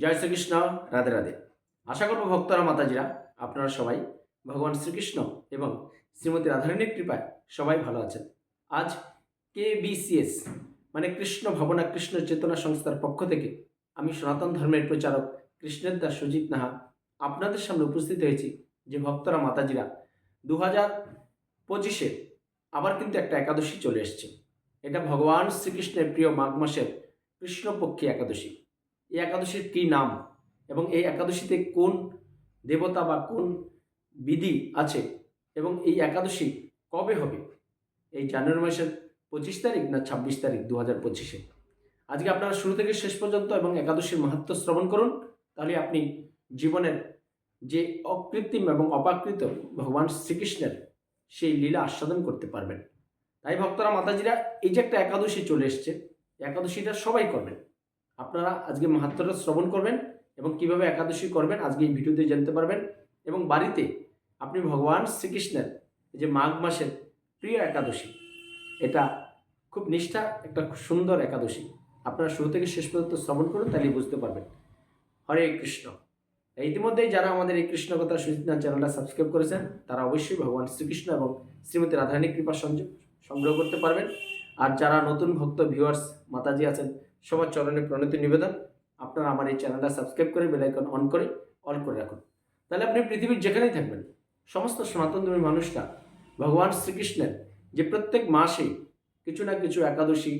জয় শ্রীকৃষ্ণ, রাধে রাধে। আশা করব ভক্তরা, মাতাজিরা, আপনারা সবাই ভগবান শ্রীকৃষ্ণ এবং শ্রীমতী রাধারণীর কৃপায় সবাই ভালো আছেন। আজ কে বিসিএস মানে কৃষ্ণ ভাবনা, কৃষ্ণ চেতনা সংস্থার পক্ষ থেকে আমি সনাতন ধর্মের প্রচারক কৃষ্ণের দাস সুজিত নাহা আপনাদের সামনে উপস্থিত হয়েছি যে ভক্তরা, মাতাজিরা দু হাজার পঁচিশে আবার কিন্তু একটা একাদশী চলে এসছে। এটা ভগবান শ্রীকৃষ্ণের প্রিয় মাঘ মাসের কৃষ্ণপক্ষী একাদশী। এই একাদশীর কী নাম? এবং এই একাদশীতে কোন দেবতা বা কোন বিধি আছে? এবং এই একাদশী কবে হবে? এই জানুয়ারি মাসের পঁচিশ তারিখ না ছাব্বিশ তারিখ দু হাজার পঁচিশে? আজকে আপনারা শুরু থেকে শেষ পর্যন্ত এবং একাদশীর মাহাত্ম শ্রবণ করুন, তাহলে আপনি জীবনের যে অকৃত্রিম এবং অপাকৃত ভগবান শ্রীকৃষ্ণের সেই লীলা আস্বাদন করতে পারবেন। তাই ভক্তরা, মাতাজিরা, এই যে একটা একাদশী চলে এসছে, একাদশীটা সবাই করবেন। আপনারা আজকে মাহাত্মটা শ্রবণ করবেন এবং কীভাবে একাদশী করবেন আজকে এই ভিডিওতে জানতে পারবেন। এবং বাড়িতে আপনি ভগবান শ্রীকৃষ্ণের যে মাঘ মাসের প্রিয় একাদশী, এটা খুব নিষ্ঠা, একটা সুন্দর একাদশী। আপনারা শুরু থেকে শেষ পর্যন্ত শ্রবণ করুন, তাহলেই বুঝতে পারবেন। হরে কৃষ্ণ। ইতিমধ্যেই যারা আমাদের এই কৃষ্ণ কথা সুচিতা চ্যানেলটা সাবস্ক্রাইব করেছেন, তারা অবশ্যই ভগবান শ্রীকৃষ্ণ এবং শ্রীমতী রাধারানী কৃপা সংযোগ সংগ্রহ করতে পারবেন। আর যারা নতুন ভক্ত ভিউয়ার্স মাতাজি আছেন সবার চরণে প্রণতি নিবেদন। আপনারা আমার এই চ্যানেলটা সাবস্ক্রাইব করে বেলাইকন অন করে, অল করে রাখুন। তাহলে আপনি পৃথিবীর যেখানেই থাকবেন, সমস্ত সনাতন ধর্মী মানুষরা ভগবান শ্রীকৃষ্ণের যে প্রত্যেক মাসে কিছু না কিছু একাদশী,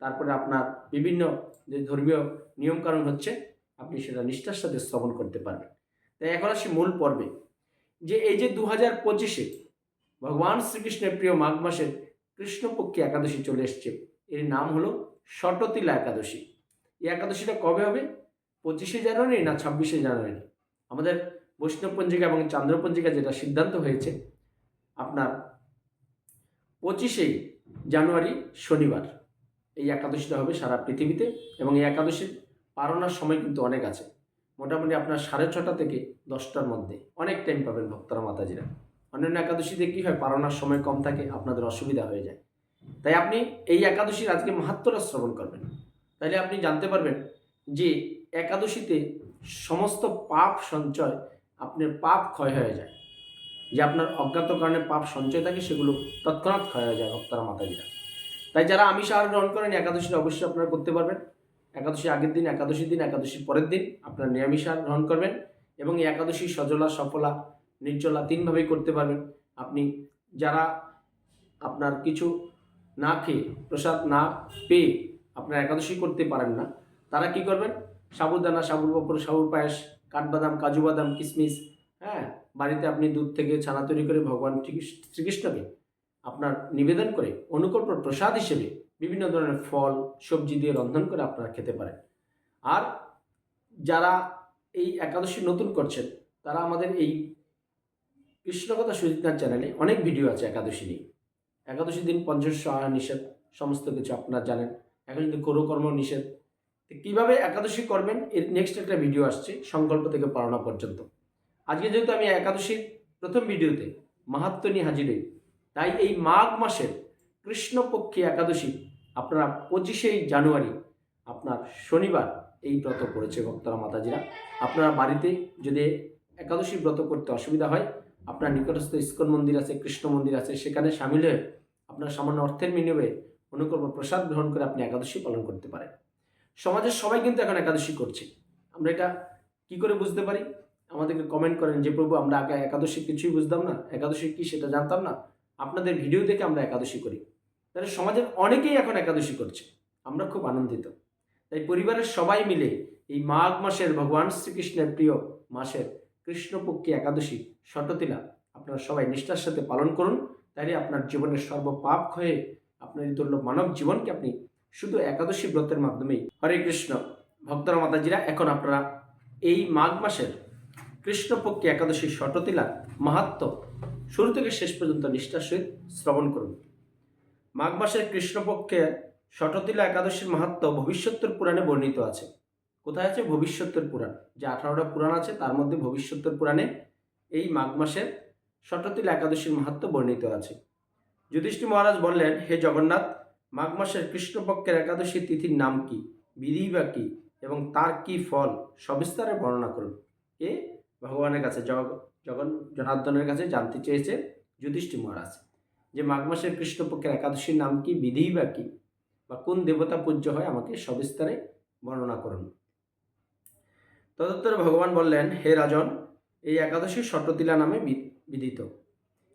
তারপরে আপনার বিভিন্ন যে ধর্মীয় নিয়মকানুন হচ্ছে, আপনি সেটা নিষ্ঠার সাথে শ্রবণ করতে পারবেন। তাই এখন আসি মূল পর্বে, যে এই যে দু হাজার পঁচিশে ভগবান শ্রীকৃষ্ণের প্রিয় মাঘ মাসের কৃষ্ণপক্ষী একাদশী চলে এসছে, এর নাম হলো শটতিলা একাদশী। এই একাদশীটা কবে হবে? পঁচিশে জানুয়ারি না ছাব্বিশে জানুয়ারি? আমাদের বৈষ্ণব পঞ্জিকা এবং চান্দ্র পঞ্জিকা যেটা সিদ্ধান্ত হয়েছে, আপনার পঁচিশে জানুয়ারি শনিবার। এই একাদশীটা হবে সারা পৃথিবীতে এবং এই একাদশীর পারণার সময় কিন্তু অনেক আছে। মোটামুটি আপনার সাড়ে ছটা থেকে দশটার মধ্যে। অনেক টাইম পাবেন ভক্তরা, মাতাজিরা। অন্যান্য একাদশীতে কী হয়? পারণার সময় কম থাকে, আপনাদের অসুবিধা হয়ে যায়। তাই আপনি এই একাদশীর আজকে মাহাত্মটা শ্রবণ করবেন। তাহলে আপনি জানতে পারবেন যে একাদশীতে সমস্ত পাপ সঞ্চয় আপনার পাপ ক্ষয় হয়ে যায়। যে আপনার অজ্ঞাত কারণে পাপ সঞ্চয় থাকে সেগুলো তৎক্ষণাৎ ক্ষয় হয়ে যায় ভক্তরা, মাতাজিরা। তাই যারা আমিষ আহার গ্রহণ করেন একাদশীটা অবশ্যই আপনারা করতে পারবেন। একাদশী আগের দিন, একাদশীর দিন, একাদশীর পরের দিন আপনারা নিরামিষ আহার গ্রহণ করবেন এবং এই একাদশী সজলা, সফলা, নির্জলা তিনভাবেই করতে পারবেন। আপনি যারা আপনার কিছু না খেয়ে, প্রসাদ না পেয়ে আপনারা একাদশী করতে পারেন না। তারা কি করবেন? সাবুদানা সাবুর বপর সাবুর পায়েস, কাঠবাদাম, কাজু বাদাম কিশমিশ হ্যাঁ? বাড়িতে আপনি দুধ থেকে ছানা তৈরি করে ভগবান শ্রীকৃষ্ণ- শ্রীকৃষ্ণকে আপনার নিবেদন করে অনুকল্প প্রসাদ হিসেবে বিভিন্ন ধরনের ফল, সবজি দিয়ে রন্ধন করে আপনারা খেতে পারেন। আর যারা এই একাদশী নতুন করছেন, তারা আমাদের এই কৃষ্ণকথা সুজিতার চ্যানেলে অনেক ভিডিও আছে একাদশী নিয়ে। একাদশী দিন পঞ্চাশ আহার নিষেধ, সমস্ত কিছু আপনারা জানেন। একাদশী দিন করকর্ম নিষেধ। কীভাবে একাদশী করবেন? এর নেক্সট একটা ভিডিও আসছে, সংকল্প থেকে পালনা পর্যন্ত। আজকে যেহেতু আমি একাদশীর প্রথম ভিডিওতে মাহাত্ম নিয়ে হাজির হই, তাই এই মাঘ মাসের কৃষ্ণপক্ষী একাদশী আপনারা পঁচিশেই জানুয়ারি, আপনার শনিবার এই ব্রত করেছে ভক্তরা মাতাজিরা। আপনারা বাড়িতে যদি একাদশী ব্রত করতে অসুবিধা হয়, আপনার নিকটস্থ ইস্কন মন্দির আছে, কৃষ্ণ মন্দির আছে, সেখানে সামিল হয়ে আপনার সামান্য অর্থের বিনিময়ে অনুকর্ম প্রসাদ গ্রহণ করে আপনি একাদশী পালন করতে পারেন। সমাজের সবাই কিন্তু এখন একাদশী করছে। আমরা এটা কি করে বুঝতে পারি? আমাদেরকে কমেন্ট করেন যে, প্রভু, আমরা আগে একাদশী কিছুই বুঝতাম না। একাদশী কি সেটা জানতাম না? আপনাদের ভিডিও দেখে আমরা একাদশী করি। তাহলে সমাজের অনেকেই এখন একাদশী করছে। আমরা খুব আনন্দিত। তাই পরিবারের সবাই মিলে এই মাঘ মাসের ভগবান শ্রীকৃষ্ণের প্রিয় মাসের কৃষ্ণপক্ষী একাদশী শটতিলা আপনারা সবাই নিষ্ঠার সাথে পালন করুন। তাহলে আপনার জীবনের সর্বপাপ ক্ষয়ে আপনার এই দুর্লভ মানব জীবনকে আপনি শুধু একাদশী ব্রতের মাধ্যমেই হরে কৃষ্ণ। ভক্তরা, মাতাজিরা, এখন আপনারা এই মাঘ মাসের কৃষ্ণপক্ষী একাদশী শটতিলা মাহাত্ম শুরু থেকে শেষ পর্যন্ত নিষ্ঠার সহিত শ্রবণ করুন। মাঘ মাসের কৃষ্ণপক্ষে শটতিলা একাদশীর মাহাত্ম ভবিষ্যত্তর পুরাণে বর্ণিত আছে। কোথায় আছে? ভবিষ্যত্তর পুরাণ। যে আঠারোটা পুরাণ আছে, তার মধ্যে ভবিষ্যত্তর পুরাণে এই মাঘ মাসের শটতিলা একাদশীর মাহাত্ম বর্ণিত আছে। যুধিষ্ঠির মহারাজ বললেন, হে জগন্নাথ, মাঘ মাসের কৃষ্ণপক্ষের একাদশী তিথির নাম কি? বিধি বা কি? এবং তার কি ফল? সবিস্তারে বর্ণনা করুন। এ ভগবানের কাছে, জগ, জগন, জনার্দনের কাছে জানতে চেয়েছে যুধিষ্ঠির মহারাজ যে, মাঘ মাসের কৃষ্ণপক্ষের একাদশীর নাম কি, বিধি বা কি? বা কোন দেবতা পূজ্য হয়, আমাকে সবিস্তারে বর্ণনা করুন। তদুত্তরে ভগবান বললেন, হে রাজন, এই একাদশী শটতিলা নামে বিদিত।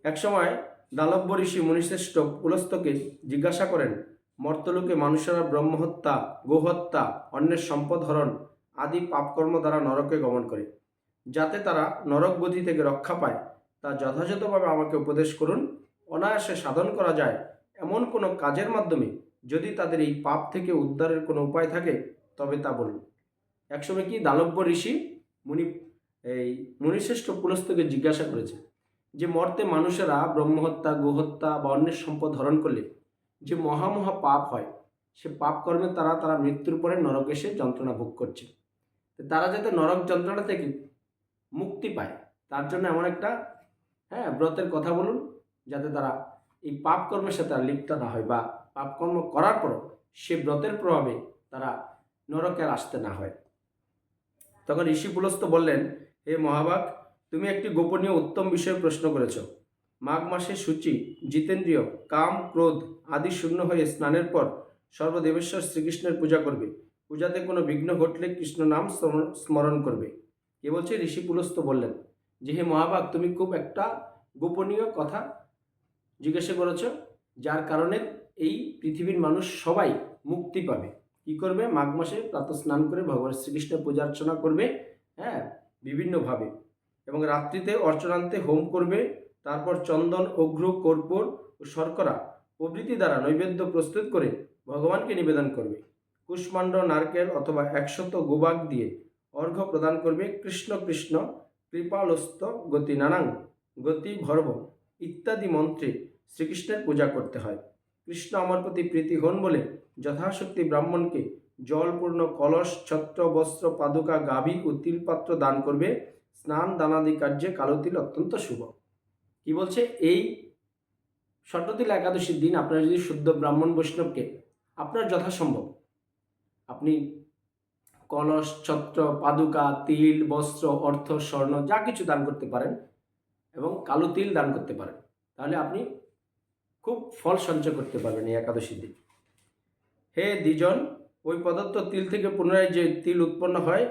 একসময় দালব্য ঋষি মুনিশ্রেষ্ঠ পুলস্তকে জিজ্ঞাসা করেন, মর্তলোকে মানুষেরা ব্রহ্মহত্যা, গোহত্যা, অন্যের সম্পদ হরণ আদি পাপকর্ম দ্বারা নরকে গমন করে। যাতে তারা নরক গতি থেকে রক্ষা পায়, তা যথাযথভাবে আমাকে উপদেশ করুন। অনায়াসে সাধন করা যায় এমন কোনো কাজের মাধ্যমে যদি তাদের এই পাপ থেকে উদ্ধারের কোনো উপায় থাকে, তবে তা বলুন। একসময় কি দালব্য ঋষি মুনি, এই মুনিশ্রেষ্ঠ পুলস্তকে জিজ্ঞাসা করেছে যে মর্তে মানুষেরা ব্রহ্মহত্যা, গোহত্যা বা অন্যের সম্পদ হরণ করলে যে মহামহা পাপ হয়, সে পাপ কর্মে তারা তারা মৃত্যুর পরে নরকে এসে যন্ত্রণা ভোগ করছে। তারা যাতে নরক যন্ত্রণা থেকে মুক্তি পায়, তার জন্য এমন একটা হ্যাঁ ব্রতের কথা বলুন, যাতে তারা এই পাপ কর্মের সাথে আর লিপ্ত না হয় বা পাপ কর্ম করার পর সে ব্রতের প্রভাবে তারা নরকে আসতে না হয়। তখন ঋষি পুলস্ত বললেন, হে মহাভাগ তুমি একটি গোপনীয় উত্তম বিষয়ে প্রশ্ন করেছ। মাঘ মাসে সূচি, জিতেন্দ্রীয়, কাম, ক্রোধ আদি শূন্য হয়ে স্নানের পর সর্বদেবেশ্বর শ্রীকৃষ্ণের পূজা করবে। পূজাতে কোনো বিঘ্ন ঘটলে কৃষ্ণ নাম স্মরণ- করবে। কে বলছে ঋষি পুলস্ত বললেন, যে হে মহাভাগ তুমি খুব একটা গোপনীয় কথা জিজ্ঞাসা করেছ, যার কারণে এই পৃথিবীর মানুষ সবাই মুক্তি পাবে। কি করবে? মাঘ মাসে প্রাত স্নান করে ভগবান শ্রীকৃষ্ণের পূজা অর্চনা করবে হ্যাঁ বিভিন্নভাবে। এবং রাত্রিতে অর্চনান্তে হোম করবে। তারপর চন্দন, অঘ্র, কর্পূর ও শর্করা প্রভৃতি দ্বারা নৈবেদ্য প্রস্তুত করে ভগবানকে নিবেদন করবে। কুষ্মাণ্ড, নারকেল অথবা একশত গোবাগ দিয়ে অর্ঘ্য প্রদান করবে কৃষ্ণ কৃষ্ণ, কৃপালস্ত গতি নানাং গতি ভর্ব ইত্যাদি মন্ত্রে শ্রীকৃষ্ণের পূজা করতে হয়। কৃষ্ণ আমার প্রতি প্রীতি হন বলে যথাশক্তি ব্রাহ্মণকে জলপূর্ণ কলস, ছত্র, বস্ত্র, পাদুকা, গাভী ও তিলপাত্র দান করবে। স্নান, দানাদি কার্যে কালো তিল অত্যন্ত শুভ। কি বলছে? এই ষটতিল একাদশীর দিন আপনারা যদি শুদ্ধ ব্রাহ্মণ বৈষ্ণবকে, আপনার যথাসম্ভব। আপনি কলস, ছত্র, পাদুকা, তিল, বস্ত্র, অর্থ, স্বর্ণ যা কিছু দান করতে পারেন এবং কালো তিল দান করতে পারেন, তাহলে আপনি খুব ফল সঞ্চয় করতে পারবেন এই একাদশীর দিন। হে দ্বিজন, ওই পদার্থ তিল থেকে পুনরায় যে তিল উৎপন্ন হয়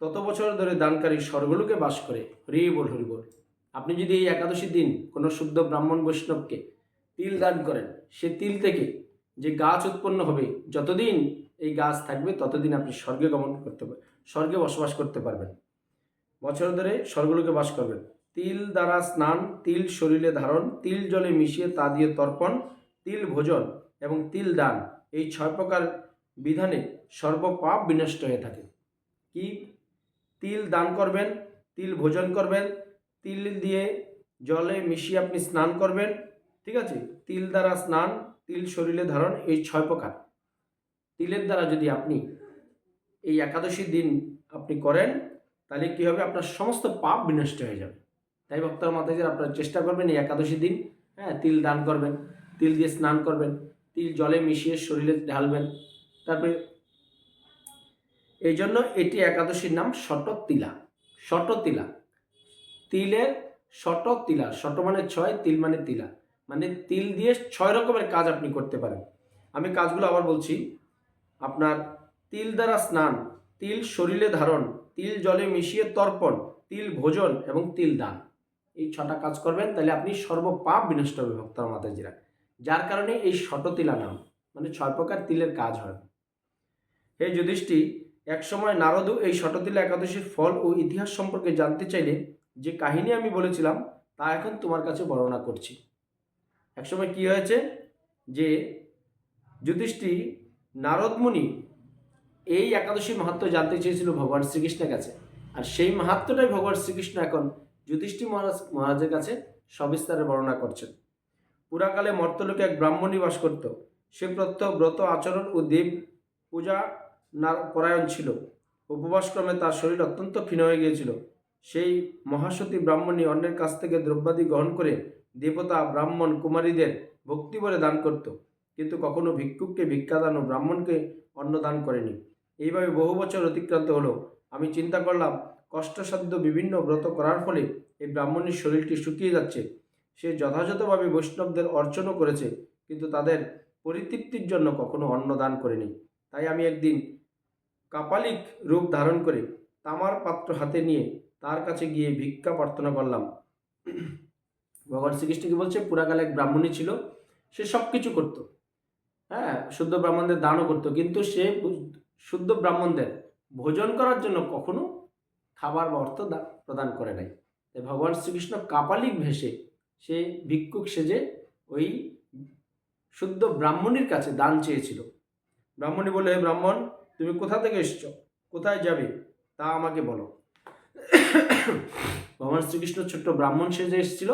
তত বছর ধরে দানকারী স্বর্গলোকে বাস করে। হরি বল হরি বল। আপনি যদি এই একাদশীর দিন কোনো শুদ্ধ ব্রাহ্মণ বৈষ্ণবকে তিল দান করেন, সে তিল থেকে যে গাছ উৎপন্ন হবে, যতদিন এই গাছ থাকবে, ততদিন আপনি স্বর্গে গমন করতে স্বর্গে বসবাস করতে পারবেন। বছর ধরে স্বর্গলোকে বাস করবেন। তিল দ্বারা স্নান, তিল শরীরে ধারণ, তিল জলে মিশিয়ে তা দিয়ে তর্পণ, তিল ভোজন এবং তিল দান, এই ছয় প্রকার বিধানে সর্বপাপ বিনষ্ট হয়ে থাকে। কি? তিল দান করবেন, তিল ভোজন করবেন, তিল দিয়ে জলে মিশিয়ে আপনি স্নান করবেন, ঠিক আছে? তিল দ্বারা স্নান, তিল শরীরে ধারণ, এই ছয় প্রকার। তিলের দ্বারা যদি আপনি এই একাদশীর দিন আপনি করেন, তাহলে কী হবে? আপনার সমস্ত পাপ বিনষ্ট হয়ে যাবে। তাই ভক্তর মাতাজির আপনারা চেষ্টা করবেন এই একাদশীর দিন হ্যাঁ তিল দান করবেন, তিল দিয়ে স্নান করবেন, তিল জলে মিশিয়ে শরীরে ঢালবেন, তারপরে এই জন্য এটি একাদশীর নাম শটতিলা। শটতিলা। তিলের শটতিলা। শট মানে ছয়, তিল মানে তিলা। মানে তিল দিয়ে ছয় রকমের কাজ আপনি করতে পারেন। আমি কাজগুলো আবার বলছি। আপনার তিল দ্বারা স্নান, তিল শরীরে ধারণ, তিল জলে মিশিয়ে তর্পণ, তিল ভোজন এবং তিল দান। এই ছটা কাজ করবেন, তাহলে আপনি সর্বপাপ বিনষ্ট হবে ভক্তর মাতাজিরা। যার কারণে এই শটতিলা নাম মানে ছয় প্রকার তিলের কাজ হয়। হে যুধিষ্ঠি একসময় নারদও এই শটতিলা একাদশীর ফল ও ইতিহাস সম্পর্কে জানতে চাইলে যে কাহিনী আমি বলেছিলাম, তা এখন তোমার কাছে বর্ণনা করছি। একসময় কি হয়েছে যে যুধিষ্ঠি নারদমুনি এই একাদশীর মাহাত্ম জানতে চেয়েছিল ভগবান শ্রীকৃষ্ণের কাছে। আর সেই মাহাত্মটাই ভগবান শ্রীকৃষ্ণ এখন যুধিষ্ঠি মহারাজ, মহারাজের কাছে সবিস্তারে বর্ণনা করছেন। পুরাকালে মর্তলোকে এক ব্রাহ্মণ নিবাস করত। সে প্রত্যহ ব্রত, আচরণ ও দেব পূজা না পরায়ণ ছিল। উপবাসক্রমে তার শরীর অত্যন্ত ক্ষীণ হয়ে গিয়েছিল। সেই মহাসতী ব্রাহ্মণী অন্যের কাছ থেকে দ্রব্যাদি গ্রহণ করে দেবতা ব্রাহ্মণ কুমারীদের ভক্তি বলে দান করত। কিন্তু কখনো ভিক্ষুককে ভিক্ষাদান ও ব্রাহ্মণকে অন্ন দান করেনি। এইভাবে বহু বছর অতিক্রান্ত হলো। আমি চিন্তা করলাম, কষ্টসাধ্য বিভিন্ন ব্রত করার ফলে এই ব্রাহ্মণীর শরীরটি শুকিয়ে যাচ্ছে। সে যথাযথভাবে বৈষ্ণবদের অর্চনও করেছে, কিন্তু তাদের পরিতৃপ্তির জন্য কখনো অন্ন দান করেনি। তাই আমি একদিন কাপালিক রূপ ধারণ করে তামার পাত্র হাতে নিয়ে তার কাছে গিয়ে ভিক্ষা প্রার্থনা করলাম। ভগবান শ্রীকৃষ্ণ কি বলছে পুরাকালে এক ব্রাহ্মণী ছিল, সে সব কিছু করতো। হ্যাঁ শুদ্ধ ব্রাহ্মণদের দানও করতো, কিন্তু সে শুদ্ধ ব্রাহ্মণদের ভোজন করার জন্য কখনো খাবার বা অর্থ প্রদান করে নাই। তাই ভগবান শ্রীকৃষ্ণ কাপালিক ভেসে সে ভিক্ষুক সেজে ওই শুদ্ধ ব্রাহ্মণীর কাছে দান চেয়েছিল। ব্রাহ্মণী বলে ব্রাহ্মণ তুমি কোথা থেকে এসছো? কোথায় যাবে? তা আমাকে বলো। ভগবান শ্রীকৃষ্ণ ছোট্ট ব্রাহ্মণ সেজে এসেছিল।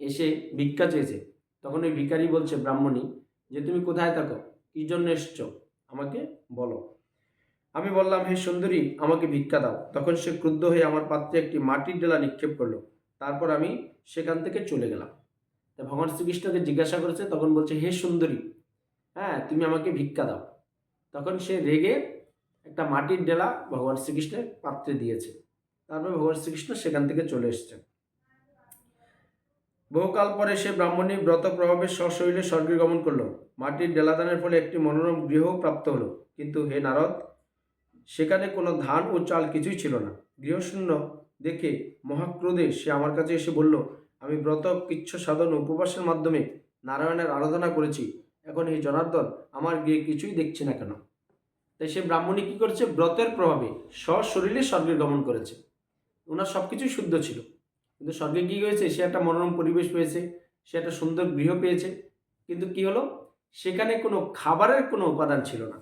এসে ভিক্ষা চেয়েছে। তখন ওই ভিখারি বলছে, ব্রাহ্মণী, যে তুমি কোথায় থাকো? কী জন্য এসছো? আমাকে বলো। আমি বললাম, হে সুন্দরী, আমাকে ভিক্ষা দাও। তখন সে ক্রুদ্ধ হয়ে আমার পাত্রে একটি মাটির ডেলা নিক্ষেপ করল। তারপর আমি সেখান থেকে চলে গেলাম। তা ভগবান শ্রীকৃষ্ণকে জিজ্ঞাসা করেছে, তখন বলছে, হে সুন্দরী হ্যাঁ তুমি আমাকে ভিক্ষা দাও। তখন সে রেগে একটা মাটির ডেলা ভগবান শ্রীকৃষ্ণের পাত্রে দিয়েছে। তারপর ভগবান শ্রীকৃষ্ণ সেখান থেকে চলে এসছে বহুকাল পরে সে ব্রাহ্মণী ব্রত প্রভাবে সশরীরে স্বর্গে গমন করল। মাটির ডেলাদানের ফলে একটি মনোরম গৃহ প্রাপ্ত হলো। কিন্তু হে নারদ, সেখানে কোনো ধান ও চাল কিছুই ছিল না। গৃহশূন্য দেখে মহাক্রোধে সে আমার কাছে এসে বলল, আমি ব্রত, কিচ্ছ সাধন উপবাসের মাধ্যমে নারায়ণের আরাধনা করেছি। এখন এই জনার্দন আমার গিয়ে কিছুই দেখছি না কেন? তাই সে ব্রাহ্মণী কী করেছে? ব্রতের প্রভাবে সশরীরে স্বর্গে গমন করেছে। ওনার সব কিছুই শুদ্ধ ছিল। কিন্তু স্বর্গে কী হয়েছে? সে একটা মনোরম পরিবেশ পেয়েছে, সে একটা সুন্দর গৃহ পেয়েছে। কিন্তু কি হলো? সেখানে কোনো খাবারের কোনো উপাদান ছিল না।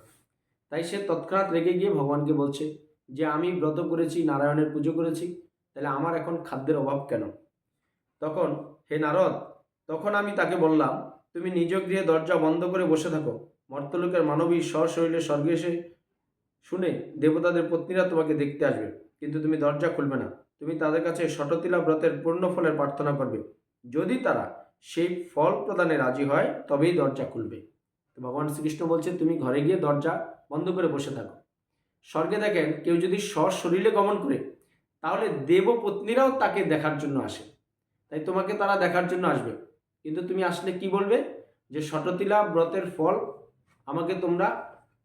তাই সে তৎক্ষণাৎ রেগে গিয়ে ভগবানকে বলছে যে, আমি ব্রত করেছি, নারায়ণের পুজো করেছি, তাহলে আমার এখন খাদ্যের অভাব কেন? তখন, হে নারদ, তখন আমি তাকে বললাম তুমি নিজ গৃহে দরজা বন্ধ করে বসে থাকো। মর্তলোকের মানবী সশরীরে স্বর্গে এসে শুনে দেবতাদের পত্নীরা তোমাকে দেখতে আসবে। কিন্তু তুমি দরজা খুলবে না। তুমি তাদের কাছে শততিলা ব্রতের পূর্ণ ফলের প্রার্থনা করবে। যদি তারা সেই ফল প্রদানে রাজি হয়, তবেই দরজা খুলবে। তো ভগবান শ্রীকৃষ্ণ বলছে তুমি ঘরে গিয়ে দরজা বন্ধ করে বসে থাকো। স্বর্গে দেখেন, কেউ যদি সশরীরে গমন করে, তাহলে দেবপত্নীরাও তাকে দেখার জন্য আসে। তাই তোমাকে তারা দেখার জন্য আসবে। কিন্তু তুমি আসলে কি বলবে? যে শততিলা ব্রতের ফল আমাকে তোমরা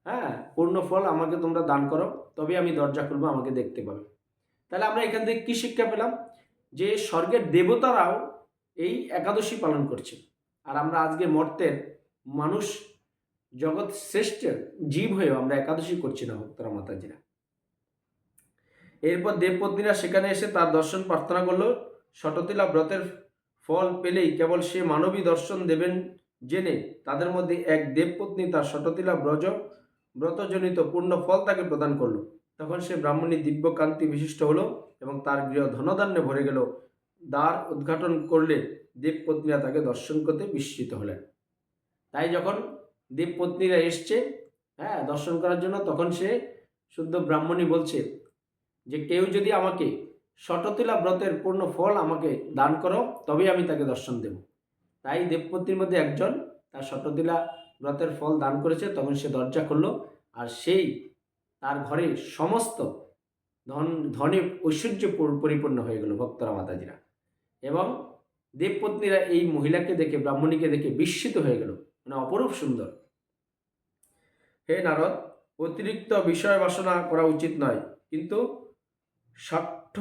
হ্যাঁ পূর্ণ ফল আমাকে তোমরা দান করো, তবে আমি দরজা খুলবো, আমাকে দেখতে পাবে। তাহলে আমরা এখান থেকে কী শিক্ষা পেলাম? যে স্বর্গের দেবতারাও এই একাদশী পালন করছে আর আমরা আজকে মর্তের মানুষ, জগৎ শ্রেষ্ঠ জীব হয়েও আমরা একাদশী করছি না, ভক্তরা, মাতাজিরা। এরপর দেবপত্নীরা সেখানে এসে তার দর্শন প্রার্থনা করল শততিলা ব্রতের ফল পেলেই কেবল সে মানবী দর্শন দেবেন জেনে তাদের মধ্যে এক দেবপত্নী তার শততিলা ব্রজ, ব্রতজনিত পূর্ণ ফল তাকে প্রদান করল। তখন সে ব্রাহ্মণী দিব্য কান্তি বিশিষ্ট হলো এবং তার গৃহ ধনধান্যে ভরে গেল। দ্বার উদ্ঘাটন করলে দেবপত্নীরা তাকে দর্শন করতে বিস্মিত হলেন। তাই যখন দেবপত্নীরা এসছে হ্যাঁ দর্শন করার জন্য, তখন সে শুদ্ধ ব্রাহ্মণী বলছে যে, কেউ যদি আমাকে শততিলা ব্রতের পূর্ণ ফল আমাকে দান করো, তবেই আমি তাকে দর্শন দেব। তাই দেবপত্নীর মধ্যে একজন তার শততিলা ব্রতের ফল দান করেছে, তখন সে দরজা করল আর সেই তার ঘরে সমস্ত ধন, ধনে ঐশ্বর্য পরিপূর্ণ হয়ে গেল ভক্তরা, মাতাজিরা। এবং দেবপত্নীরা এই মহিলাকে দেখে, ব্রাহ্মণীকে দেখে বিস্মিত হয়ে গেল। মানে অপরূপ সুন্দর। হে নারদ, অতিরিক্ত বিষয় বাসনা করা উচিত নয়, কিন্তু স্বার্থ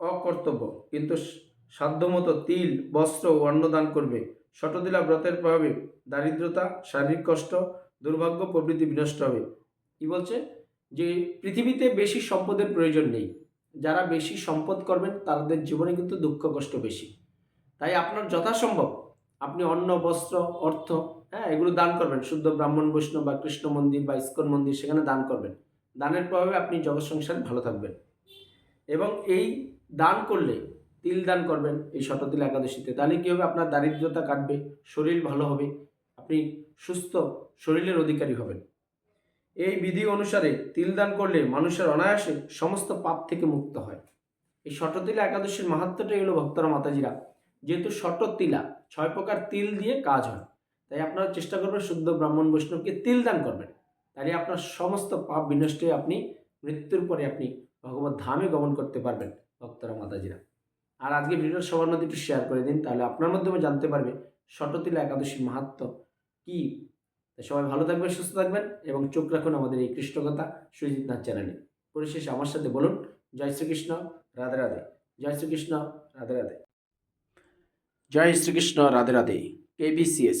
অকর্তব্য। কিন্তু সাধ্যমতো তিল, বস্ত্র ও অন্নদান করবে। শতদিলা ব্রতের প্রভাবে দারিদ্রতা, শারীরিক কষ্ট, দুর্ভাগ্য প্রভৃতি বিনষ্ট হবে। কি বলছে? যে পৃথিবীতে বেশি সম্পদের প্রয়োজন নেই। যারা বেশি সম্পদ করবেন, তাদের জীবনে কিন্তু দুঃখ কষ্ট বেশি। তাই আপনার যথাসম্ভব আপনি অন্ন, বস্ত্র, অর্থ হ্যাঁ এগুলো দান করবেন। শুদ্ধ ব্রাহ্মণ, বৈষ্ণব বা কৃষ্ণ মন্দির বা ইস্কন মন্দির সেখানে দান করবেন। দানের প্রভাবে আপনি জগৎ সংসারে ভালো থাকবেন। এবং এই দান করলে, তিল দান করবেন এই শততিল একাদশীতে, তাহলে কী হবে? আপনার দারিদ্রতা কাটবে, শরীর ভালো হবে, আপনি সুস্থ শরীরের অধিকারী হবেন। এই বিধি অনুসারে তিল দান করলে মানুষের অনায়াসে সমস্ত পাপ থেকে মুক্ত হয়। এই শততিলা একাদশীর মাহাত্মটাই হলো ভক্তরা মাতাজিরা, যেহেতু শততিলা, ছয় প্রকার তিল দিয়ে কাজ হয়, তাই আপনারা চেষ্টা করবেন শুদ্ধ ব্রাহ্মণ বৈষ্ণবকে তিল দান করবেন। তাহলে আপনার সমস্ত পাপ বিনষ্ট আপনি মৃত্যুর পরে আপনি ভগবত ধামে গমন করতে পারবেন ভক্তরা মাতাজিরা। আর আজকে ভিডিওর সবার মধ্যে একটু শেয়ার করে দিন, তাহলে আপনার মাধ্যমে জানতে পারবে শটতিলা একাদশীর মাহাত্ম কি। সবাই ভালো থাকবেন, সুস্থ থাকবেন এবং চোখ রাখুন আমাদের এই কৃষ্ণকথা সুজিত নাথ চ্যানেলে। পরিশেষে আমার সাথে বলুন, জয় শ্রীকৃষ্ণ, রাধে রাধে। জয় শ্রীকৃষ্ণ, রাধে রাধে। জয় শ্রীকৃষ্ণ, রাধে রাধে। কেবিসিএস